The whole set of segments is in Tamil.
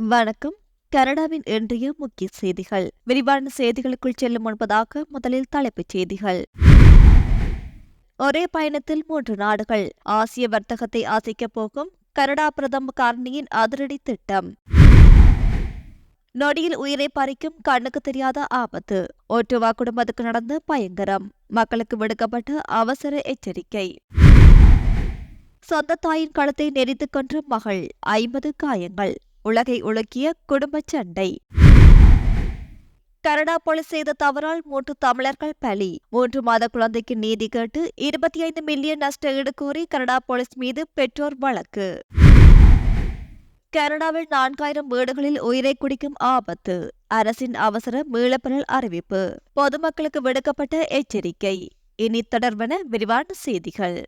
வணக்கம். கனடாவின் இன்றைய முக்கிய செய்திகள். விரிவான செய்திகளுக்குள் செல்லும் முன்பதாக முதலில் தலைப்புச் செய்திகள். ஒரே பயணத்தில் மூன்று நாடுகள். ஆசிய வர்த்தகத்தை ஆசிக்கப் போகும் கனடா பிரதம காரணியின் அதிரடி திட்டம். நொடியில் உயிரை பறிக்கும் கண்ணுக்கு தெரியாத ஆபத்து. ஒட்டுவா குடும்பத்துக்கு நடந்த பயங்கரம். மக்களுக்கு விடுக்கப்பட்ட அவசர எச்சரிக்கை. சொந்த தாயின் களத்தை நெறித்துக் கொன்ற மகள். ஐம்பது காயங்கள். உலகை உலுக்கிய குடும்பச் சண்டை. கனடா போலீஸ் செய்த தவறால் மூன்று தமிழர்கள் பலி. மூன்று மாத குழந்தைக்கு நீதி கேட்டு இருபத்தி ஐந்து மில்லியன் நஷ்ட ஈடு கனடா போலீஸ் மீது பெற்றோர் வழக்கு. கனடாவில் நான்காயிரம் வீடுகளில் உயிரை குடிக்கும் ஆபத்து. அரசின் அவசர மீளப்பெறல் அறிவிப்பு. பொதுமக்களுக்கு விடுக்கப்பட்ட எச்சரிக்கை. இனி தொடர்பென விரிவான செய்திகள்.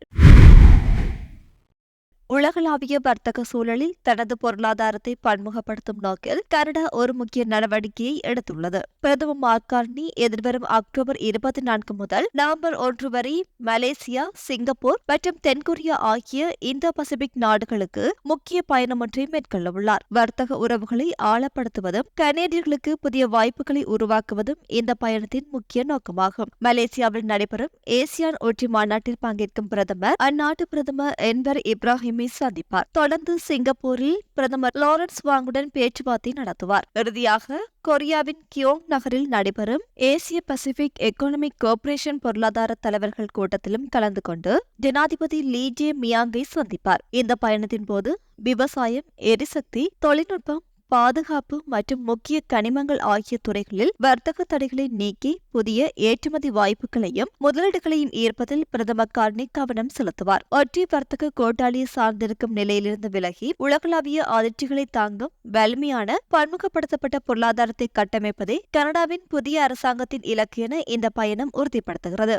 உலகளாவிய வர்த்தக சூழலில் தனது பொருளாதாரத்தை பன்முகப்படுத்தும் நோக்கில் கனடா ஒரு முக்கிய நடவடிக்கையை எடுத்துள்ளது. பிரதமர் மார்கார்னி எதிர்வரும் அக்டோபர் இருபத்தி நான்கு முதல் நவம்பர் ஒன்று வரை மலேசியா சிங்கப்பூர் மற்றும் தென்கொரியா ஆகிய இந்தோ பசிபிக் நாடுகளுக்கு முக்கிய பயணம் ஒன்றை மேற்கொள்ளவுள்ளார் வர்த்தக உறவுகளை ஆழப்படுத்துவதும் கனேடியர்களுக்கு புதிய வாய்ப்புகளை உருவாக்குவதும் இந்த பயணத்தின் முக்கிய நோக்கமாகும். மலேசியாவில் நடைபெறும் ஏசியான் ஒற்றி மாநாட்டில் பங்கேற்கும் பிரதமர் அந்நாட்டு பிரதமர் என்வர் இப்ராஹிம் மீ சந்திப்பார். தொடர்ந்து சிங்கப்பூரில் பிரதமர் லாரன்ஸ் வாங்குடன் பேச்சுவார்த்தை நடத்துவார். இறுதியாக கொரியாவின் கியோங் நகரில் நடைபெறும் ஏசிய பசிபிக் எக்கனாமிக் கோஆபரேஷன் பொருளாதார தலைவர்கள் கூட்டத்திலும் கலந்து கொண்டு ஜனாதிபதி லீ ஜே மியாங்கை சந்திப்பார். இந்த பயணத்தின் போது விவசாயம் எரிசக்தி தொழில்நுட்பம் பாதுகாப்பு மற்றும் முக்கிய கனிமங்கள் ஆகிய துறைகளில் வர்த்தக தடைகளை நீக்கி புதிய ஏற்றுமதி வாய்ப்புகளையும் முதலீடுகளையும் ஈர்ப்பதில் பிரதமர் கார்னி கவனம் செலுத்துவார். ஒற்றை வர்த்தக கோட்டாளியை சார்ந்திருக்கும் நிலையிலிருந்து விலகி உலகளாவிய அதிர்ச்சிகளை தாங்கும் வலிமையான பன்முகப்படுத்தப்பட்ட பொருளாதாரத்தை கட்டமைப்பதே கனடாவின் புதிய அரசாங்கத்தின் இலக்கு என இந்த பயணம் உறுதிப்படுத்துகிறது.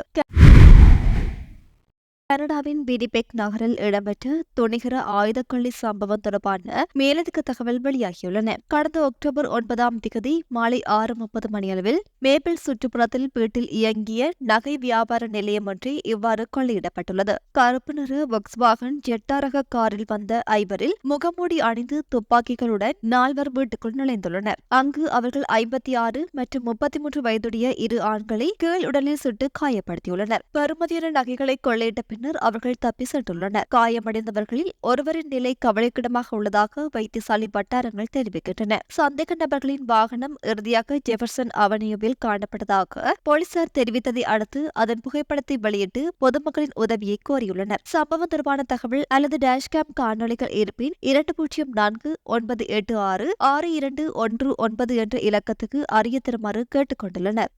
கனடாவின் பிடிபெக் நகரில் இடம்பெற்ற துணிகர ஆயுதக்கொள்ளி சம்பவம் தொடர்பான மேலதிக தகவல் வெளியாகியுள்ளன. கடந்த அக்டோபர் ஒன்பதாம் திகதி மாலை ஆறு முப்பது மணியளவில் மேப்பிள் சுற்றுப்புறத்தில் வீட்டில் இயங்கிய நகை வியாபார நிலையம் ஒன்றை இவ்வாறு கொள்ளையிடப்பட்டுள்ளது. கருப்பு நிற வக்ஸ்வாகன் ஜெட்டா ரக காரில் வந்த ஐவரில் முகமூடி அணிந்து துப்பாக்கிகளுடன் நால்வர் வீட்டுக்குள் நுழைந்துள்ளனர். அங்கு அவர்கள் ஐம்பத்தி ஆறு மற்றும் முப்பத்தி மூன்று வயதுடைய இரு ஆண்களை கீழ் உடலில் சுட்டு காயப்படுத்தியுள்ளனர். பெறுமதியான நகைகளை கொள்ளையிட்ட பின்னர் அவர்கள் தப்பி சென்றுள்ளனர். காயமடைந்தவர்களில் ஒருவரின் நிலை கவலைக்கிடமாக உள்ளதாக வைத்தியசாலை வட்டாரங்கள் தெரிவிக்கின்றன. சந்தேக நபர்களின் வாகனம் இறுதியாக ஜெஃபர்சன் அவனியூவில் காணப்பட்டதாக போலீசார் தெரிவித்ததை அடுத்து அதன் புகைப்படத்தை வெளியிட்டு பொதுமக்களின் உதவியை கோரியுள்ளனர். சம்பவம் தொடர்பான தகவல் அல்லது டேஷ்கேம் காணொலிகள் இருப்பின் இரண்டு பூஜ்ஜியம் நான்கு ஒன்பது எட்டு ஆறு ஆறு இரண்டு ஒன்று ஒன்பது என்ற இலக்கத்துக்கு அறிய தருமாறு கேட்டுக்கொண்டுள்ளனர்.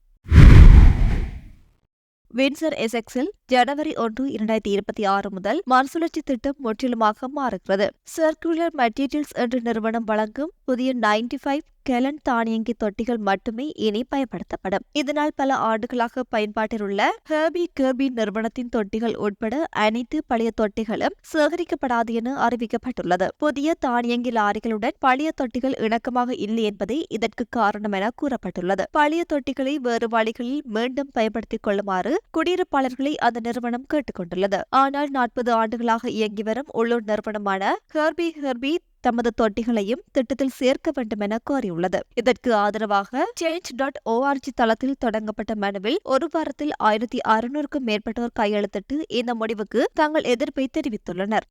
வின்சர் எசெக்ஸில் ஜனவரி ஒன்று இரண்டாயிரத்தி இருபத்தி ஆறு முதல் மறுசுழற்சி திட்டம் முற்றிலுமாக மாறுகிறது. சர்க்குலர் மெட்டீரியல்ஸ் என்ற நிறுவனம் வழங்கும் புதிய நைன்டி ஃபைவ் கெலன் தானியங்கி தொட்டிகள் மட்டுமே இனி பயன்படுத்தப்படும். இதனால் பல ஆண்டுகளாக பயன்பாட்டில் உள்ள ஹெர்பி கெர்பி நிறுவனத்தின் தொட்டிகள் உட்பட அனைத்து பழைய தொட்டிகளும் சேகரிக்கப்படாது என அறிவிக்கப்பட்டுள்ளது. புதிய தானியங்கி லாரிகளுடன் பழைய தொட்டிகள் இணக்கமாக இல்லை என்பதே இதற்கு காரணம் என கூறப்பட்டுள்ளது. பழைய தொட்டிகளை வேறு வழிகளில் மீண்டும் பயன்படுத்திக் கொள்ளுமாறு குடியிருப்பாளர்களை அந்த நிறுவனம் கேட்டுக்கொண்டுள்ளது ஆனால் நாற்பது ஆண்டுகளாக இயங்கி வரும் உள்ளூர் நிறுவனமான ஹெர்பி ஹெர்பி தமது தொட்டிகளையும் திட்டத்தில் சேர்க்க வேண்டும் என கோரியுள்ளது. இதற்கு ஆதரவாக சேஞ்ச் டாட் ஓஆர்ஜி தளத்தில் தொடங்கப்பட்ட மனுவில் ஒரு வாரத்தில் ஆயிரத்தி அறுநூறுக்கும் மேற்பட்டோர் கையெழுத்திட்டு இந்த முடிவுக்கு தங்கள் எதிர்ப்பை தெரிவித்துள்ளனர்.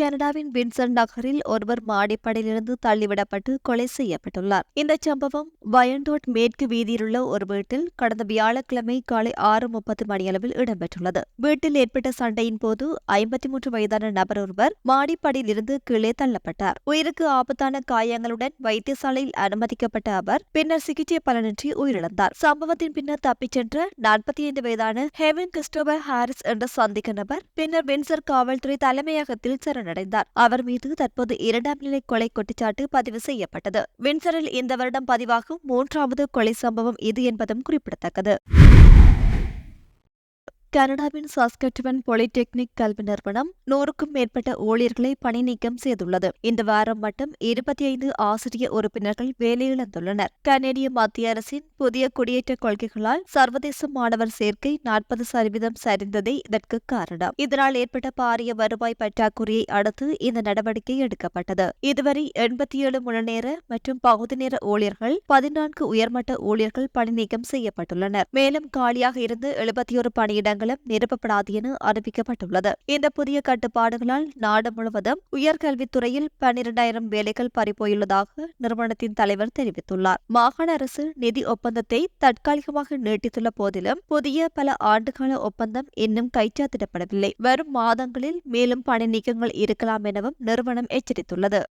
கனடாவின் வின்சன் நகரில் ஒருவர் மாடிப்படையிலிருந்து தள்ளிவிடப்பட்டு கொலை செய்யப்பட்டுள்ளார். இந்த சம்பவம் வயண்டோட் மேற்கு வீதியிலுள்ள ஒரு வீட்டில் கடந்த வியாழக்கிழமை காலை ஆறு முப்பது மணியளவில் இடம்பெற்றுள்ளது. வீட்டில் ஏற்பட்ட சண்டையின் போது ஐம்பத்தி மூன்று வயதான நபர் ஒருவர் மாடிப்படையிலிருந்து கீழே தள்ளப்பட்டார். உயிருக்கு ஆபத்தான காயங்களுடன் வைத்தியசாலையில் அனுமதிக்கப்பட்ட அவர் பின்னர் சிகிச்சை பலனின்றி உயிரிழந்தார். சம்பவத்தின் பின்னர் தப்பிச் சென்ற நாற்பத்தி ஐந்து வயதான ஹெவன் கிறிஸ்டோபர் ஹாரிஸ் என்ற சந்திக்க நபர் பின்னர் வின்சர் காவல்துறை தலைமையகத்தில் சரணடைந்தார் அவர் மீது தற்போது இரண்டாம் நிலை கொலை குற்றச்சாட்டு பதிவு செய்யப்பட்டது. வின்சரில் இந்த வருடம் பதிவாகும் மூன்றாவது கொலை சம்பவம் இது என்பதும் குறிப்பிடத்தக்கது. கனடாவின் சாஸ்கட்டுவன் பாலிடெக்னிக் கல்வி நிறுவனம் நூறுக்கும் மேற்பட்ட ஊழியர்களை பணி நீக்கம் செய்துள்ளது. இந்த வாரம் மட்டும் இருபத்தி ஐந்து ஆசிரிய உறுப்பினர்கள் வேலையிழந்துள்ளனர். கனேடிய மத்திய அரசின் புதிய குடியேற்ற கொள்கைகளால் சர்வதேச மாணவர் சேர்க்கை நாற்பது சதவீதம் சரிந்ததே இதற்கு காரணம். இதனால் ஏற்பட்ட பாரிய வருவாய் பற்றாக்குறையை அடுத்து இந்த நடவடிக்கை எடுக்கப்பட்டது. இதுவரை எண்பத்தி ஏழு முழுநேர மற்றும் பகுதி நேர ஊழியர்கள் பதினான்கு உயர்மட்ட ஊழியர்கள் பணி நீக்கம் செய்யப்பட்டுள்ளனர். மேலும் காலியாக இருந்து எழுபத்தி ஒரு பணியிடங்கள் நிறுவனங்களும் நிரப்பப்படாது என அறிவிக்கப்பட்டுள்ளது. இந்த புதிய கட்டுப்பாடுகளால் நாடு முழுவதும் உயர்கல்வித்துறையில் பன்னிரண்டாயிரம் வேலைகள் பறிபோயுள்ளதாக நிறுவனத்தின் தலைவர் தெரிவித்துள்ளார். மாகாண அரசு நிதி ஒப்பந்தத்தை தற்காலிகமாக நீட்டித்துள்ள போதிலும் புதிய பல ஆண்டுகால ஒப்பந்தம் இன்னும் கைச்சாத்திடப்படவில்லை. வரும் மாதங்களில் மேலும் பணி நீக்கங்கள் இருக்கலாம் எனவும் நிறுவனம் எச்சரித்துள்ளது.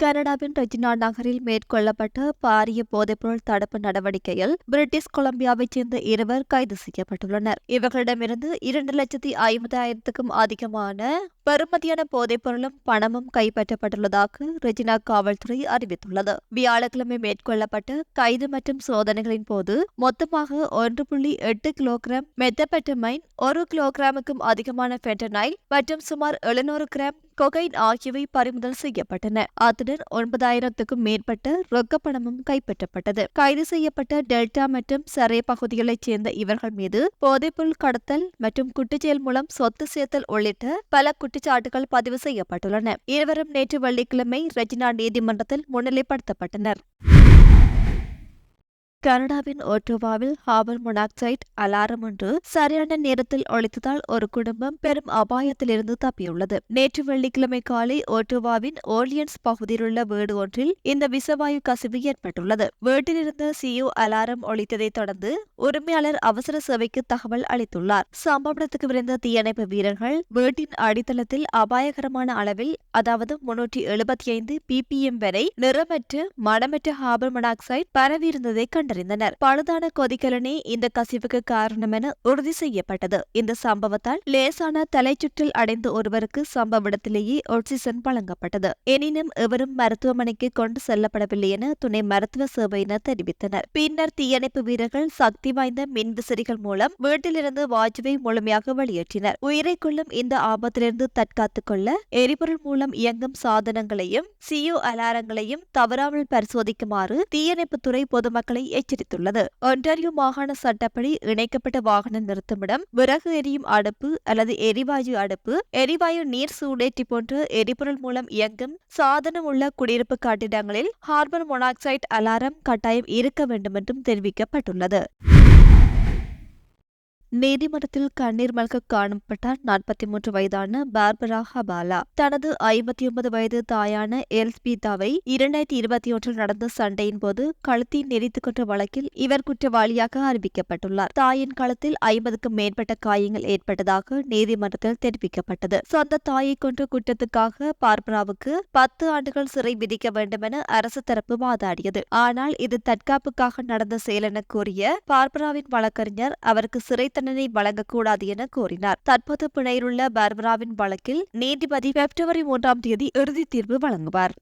கனடாவின் ரெஜினா நகரில் மேற்கொள்ளப்பட்ட பாரிய போதைப்பொருள் தடுப்பு நடவடிக்கையில் பிரிட்டிஷ் கொலம்பியாவைச் சேர்ந்த இருவர் கைது செய்யப்பட்டுள்ளனர். இவர்களிடமிருந்து இரண்டு லட்சத்தி ஐம்பதாயிரத்துக்கும் அதிகமான பெறுமதியான போதைப்பொருளும் பணமும் கைப்பற்றப்பட்டுள்ளதாக ரெஜினா காவல்துறை அறிவித்துள்ளது. வியாழக்கிழமை மேற்கொள்ளப்பட்ட கைது மற்றும் சோதனைகளின் போது மொத்தமாக ஒன்று புள்ளி எட்டு கிலோகிராம் மெத்தபெட்டமைன் ஒரு கிலோகிராமுக்கும் அதிகமான பென்டனைல் மற்றும் சுமார் எழுநூறு கிராம் கொகைன் ஆகியவை பறிமுதல் செய்யப்பட்டன. அத்துடன் ஒன்பதாயிரத்துக்கும் மேற்பட்ட ரொக்கப்பணமும் கைப்பற்றப்பட்டது. கைது செய்யப்பட்ட டெல்டா மற்றும் சரே பகுதிகளைச் சேர்ந்த இவர்கள் மீது போதைப்பொருள் கடத்தல் மற்றும் குற்றச்செயல் மூலம் சொத்து சேர்த்தல் உள்ளிட்ட பல குற்றச்சாட்டுகள் பதிவு செய்யப்பட்டுள்ளன. இருவரும் நேற்று வெள்ளிக்கிழமை ரெஜினா நீதிமன்றத்தில் முன்னிலைப்படுத்தப்பட்டனர். கனடாவின் ஓட்டோவாவில் கார்பன் மொனாக்சைட் அலாரம் ஒன்று சரியான நேரத்தில் ஒழித்ததால் ஒரு குடும்பம் பெரும் அபாயத்திலிருந்து தப்பியுள்ளது. நேற்று வெள்ளிக்கிழமை காலை ஓட்டோவாவின் ஓலியன்ஸ் பகுதியிலுள்ள வீடு ஒன்றில் இந்த விசவாயு கசிவு ஏற்பட்டுள்ளது. வீட்டிலிருந்த சியோ அலாரம் ஒழித்ததைத் தொடர்ந்து உரிமையாளர் அவசர சேவைக்கு தகவல் அளித்துள்ளார். சம்பவத்துக்கு விரைந்த தீயணைப்பு வீரர்கள் வீட்டின் அடித்தளத்தில் அபாயகரமான அளவில் அதாவது முன்னூற்றி எழுபத்தி ஐந்து பிபிஎம் வரை நிறமற்ற மடமற்ற ஹார்பர் மொனாக்சைட் பரவியிருந்ததை கண்டனர். கண்டறிந்தனர் பழுதான கொதிக்கலனே இந்த கசிவுக்கு காரணம் என உறுதி செய்யப்பட்டது. இந்த சம்பவத்தால் லேசான தலைச்சுற்றல் அடைந்த ஒருவருக்கு சம்பவ இடத்திலேயே ஆக்சிஜன் வழங்கப்பட்டது. எனினும் எவரும் மருத்துவமனைக்கு கொண்டு செல்லப்படவில்லை என துணை மருத்துவ சேவையினர் தெரிவித்தனர். பின்னர் தீயணைப்பு வீரர்கள் சக்தி வாய்ந்த மின் விசிறிகள் மூலம் வீட்டிலிருந்து வாஜுவை முழுமையாக வெளியேற்றினர். உயிரை கொள்ளும் இந்த ஆபத்திலிருந்து தற்காத்துக் கொள்ள எரிபொருள் மூலம் இயங்கும் சாதனங்களையும் சியோ அலாரங்களையும் தவறாமல் பரிசோதிக்குமாறு தீயணைப்புத்துறை பொதுமக்களை எச்சரித்துள்ளது ஒன்டாரியோ மாகாண சட்டப்படி இணைக்கப்பட்ட வாகன நிறுத்துமிடம் விறகு எரியும் அடுப்பு அல்லது எரிவாயு அடுப்பு எரிவாயு நீர் சூடேற்றி போன்ற எரிபொருள் மூலம் இயங்கும் சாதனம் உள்ள குடியிருப்பு கட்டிடங்களில் ஹார்பன் மொனாக்சைடு அலாரம் கட்டாயம் இருக்க வேண்டும் என்றும் தெரிவிக்கப்பட்டுள்ளது. நீதிமன்றத்தில் கண்ணீர் மல்க காணப்பட்டார் நாற்பத்தி மூன்று வயதான பார்பரா ஹபாலா. தனது ஐம்பத்தி ஒன்பது வயது தாயான எல்ஸ்பீதாவை இரண்டாயிரத்தி இருபத்தி ஒன்றில் நடந்த சண்டையின் போது கழுத்தில் நெறித்துக் கொன்ற வழக்கில் இவர் குற்றவாளியாக அறிவிக்கப்பட்டுள்ளார். தாயின் களத்தில் ஐம்பதுக்கும் மேற்பட்ட காயங்கள் ஏற்பட்டதாக நீதிமன்றத்தில் தெரிவிக்கப்பட்டது. சொந்த தாயை கொன்ற குற்றத்துக்காக பார்பராவுக்கு பத்து ஆண்டுகள் சிறை விதிக்க வேண்டும் என அரசு தரப்பு வாதாடியது. ஆனால் இது தற்காப்புக்காக நடந்த செயல் என கூறிய பார்பராவின் வழக்கறிஞர் அவருக்கு சிறை தண்டனை வழங்கக்கூடாது என கூறினார் தற்போது பிணையிலுள்ள பார்பராவின் வழக்கில் நீதிபதி பிப்ரவரி மூன்றாம் தேதி இறுதி தீர்ப்பு வழங்குவார்.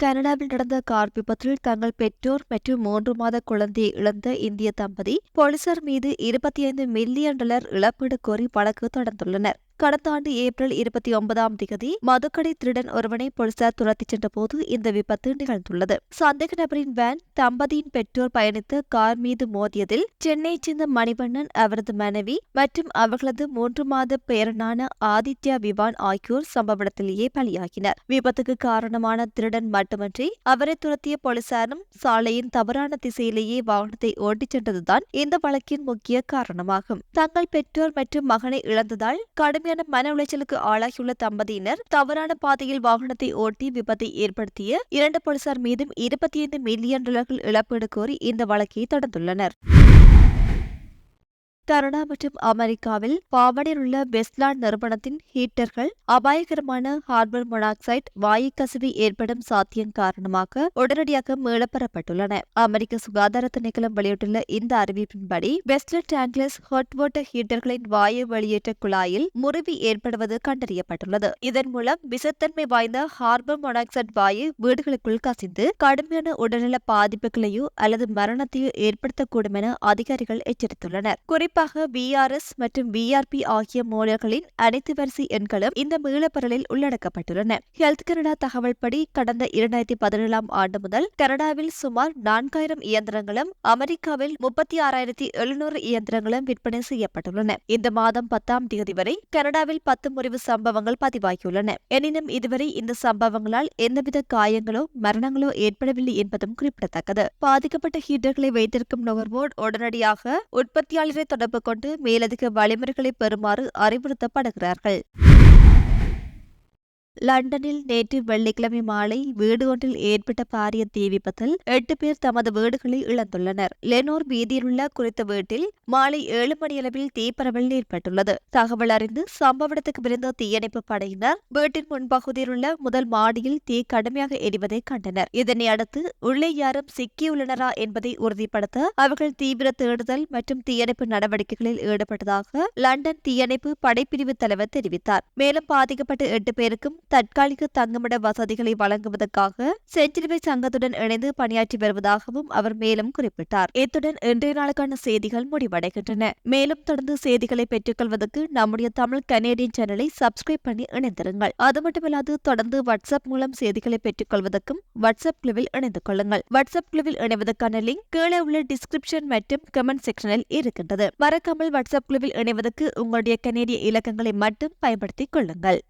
கனடாவில் நடந்த கார் விபத்தில் தங்கள் பெற்றோர் மற்றும் மூன்று மாத குழந்தையை இழந்த இந்திய தம்பதி போலீசார் மீது இருபத்தி ஐந்து மில்லியன் டாலர் இழப்பீடு கோரி வழக்கு தொடர்ந்துள்ளனர். கடந்த ஆண்டு ஏப்ரல் இருபத்தி ஒன்பதாம் தேதி மதுக்கடை திருடன் ஒருவனை போலீசார் துரத்திச் சென்றபோது இந்த விபத்து நிகழ்ந்துள்ளது. சந்தேக நபரின் வேன் தம்பதியின் பெற்றோர் பயணித்த கார் மீது மோதியதில் சென்னையைச் சேர்ந்த மணிவண்ணன் அவரது மனைவி மற்றும் அவர்களது மூன்று மாத பேரனான ஆதித்யா விவான் ஆகியோர் சம்பவ இடத்திலேயே பலியாகினர். விபத்துக்கு காரணமான திருடன் மட்டுமன்றி அவரை துரத்திய போலீசாரும் சாலையின் தவறான திசையிலேயே வாகனத்தை ஓட்டிச் சென்றதுதான் இந்த வழக்கின் முக்கிய காரணமாகும். தங்கள் பெற்றோர் மற்றும் மகனை இழந்ததால் கடுமையான மன உளைச்சலுக்கு ஆளாகியுள்ள தம்பதியினர் தவறான பாதையில் வாகனத்தை ஓட்டி விபத்தை ஏற்படுத்திய இரண்டு போலீசார் மீதும் இருபத்தி ஐந்து மில்லியன் டாலர்கள் இழப்பீடு கோரி இந்த வழக்கை தொடர்ந்துள்ளனர். கனடா மற்றும் அமெரிக்காவில் பாவனையில் உள்ள பெஸ்ட்லாண்ட் நிறுவனத்தின் ஹீட்டர்கள் அபாயகரமான ஹார்பன் மொனாக்சைடு வாயு கசிவு ஏற்படும் சாத்தியம் காரணமாக உடனடியாக மீளப்பெறப்பட்டுள்ளன. அமெரிக்க சுகாதார திணைக்களம் வெளியிட்டுள்ள இந்த அறிவிப்பின்படி வெஸ்லர் டேங்க்லெஸ் ஹாட் வாட்டர் ஹீட்டர்களின் வாயு வெளியேற்ற குழாயில் முறிவு ஏற்படுவது கண்டறியப்பட்டுள்ளது. இதன் மூலம் விஷத்தன்மை வாய்ந்த ஹார்பன் மொனாக்சைடு வாயு வீடுகளுக்குள் கசிந்து கடுமையான உடல்நல பாதிப்புகளையோ அல்லது மரணத்தையோ ஏற்படுத்தக்கூடும் என அதிகாரிகள் எச்சரித்துள்ளனர். குறிப்பாக விஆர்எஸ் மற்றும் பிஆர்பி ஆகிய மூலர்களின் அனைத்து வரிசை எண்களும் இந்த மீளப்பெறலில் உள்ளடக்கப்பட்டுள்ளன. ஹெல்த் கனடா தகவல் படி கடந்த இரண்டாயிரத்தி பதினேழாம் ஆண்டு முதல் கனடாவில் சுமார் நான்காயிரம் இயந்திரங்களும் அமெரிக்காவில் முப்பத்தி ஆறாயிரத்தி எழுநூறு இயந்திரங்களும் விற்பனை செய்யப்பட்டுள்ளன. இந்த மாதம் பத்தாம் தேதி வரை கனடாவில் பத்து முறிவு சம்பவங்கள் பதிவாகியுள்ளன. எனினும் இதுவரை இந்த சம்பவங்களால் எந்தவித காயங்களோ மரணங்களோ ஏற்படவில்லை என்பதும் குறிப்பிடத்தக்கது. பாதிக்கப்பட்ட ஹீட்டர்களை வைத்திருக்கும் நுகர்வோர் உடனடியாக உற்பத்தியாளரை தொடர்பு கொண்டு மேலதிக வழிமுறைகளை பெறுமாறு அறிவுறுத்தப்படுகிறார்கள். லண்டனில் நேற்று வெள்ளிக்கிழமை மாலை வீடு ஒன்றில் ஏற்பட்ட பாரிய தீ விபத்தில் எட்டு பேர் தமது வீடுகளை இழந்துள்ளனர் லெனோர் வீதியில் உள்ள குறித்த வீட்டில் மாலை ஏழு மணியளவில் தீப்பரவல் ஏற்பட்டுள்ளது தகவல் அறிந்து சம்பவ இடத்துக்கு விருந்த தீயணைப்பு படையினர் வீட்டின் முன்பகுதியில் உள்ள முதல் மாடியில் தீ கடுமையாக எரிவதை கண்டனர் இதனை அடுத்து உள்ளே யாரும் சிக்கியுள்ளனரா என்பதை உறுதிப்படுத்த அவர்கள் தீவிர தேடுதல் மற்றும் தீயணைப்பு நடவடிக்கைகளில் ஈடுபட்டதாக லண்டன் தீயணைப்பு படைப்பிரிவு தலைவர் தெரிவித்தார் மேலும் பாதிக்கப்பட்ட எட்டு பேருக்கும் தற்காலிக தங்குமிட வசதிகளை வழங்குவதற்காக செஞ்சிலுவை சங்கத்துடன் இணைந்து பணியாற்றி வருவதாகவும் அவர் மேலும் குறிப்பிட்டார். இத்துடன் இன்றைய நாளுக்கான செய்திகள் முடிவடைகின்றன. மேலும் தொடர்ந்து செய்திகளை பெற்றுக்கொள்வதற்கு நம்முடைய தமிழ் கனேடியன் சேனலை சப்ஸ்கிரைப் பண்ணி இணைந்திருங்கள். அது மட்டுமல்லாது தொடர்ந்து வாட்ஸ்அப் மூலம் செய்திகளை பெற்றுக்கொள்வதற்கும் வாட்ஸ்அப் குழுவில் இணைந்து கொள்ளுங்கள். வாட்ஸ்அப் குழுவில் இணைவதற்கான லிங்க் கீழே உள்ள டிஸ்கிரிப்ஷன் மற்றும் கமெண்ட் செக்ஷனில் இருக்கின்றது. மறக்காமல் வாட்ஸ்அப் குழுவில் இணைவதற்கு உங்களுடைய கனேடிய இலக்கங்களை மட்டும் பயன்படுத்திக் கொள்ளுங்கள்.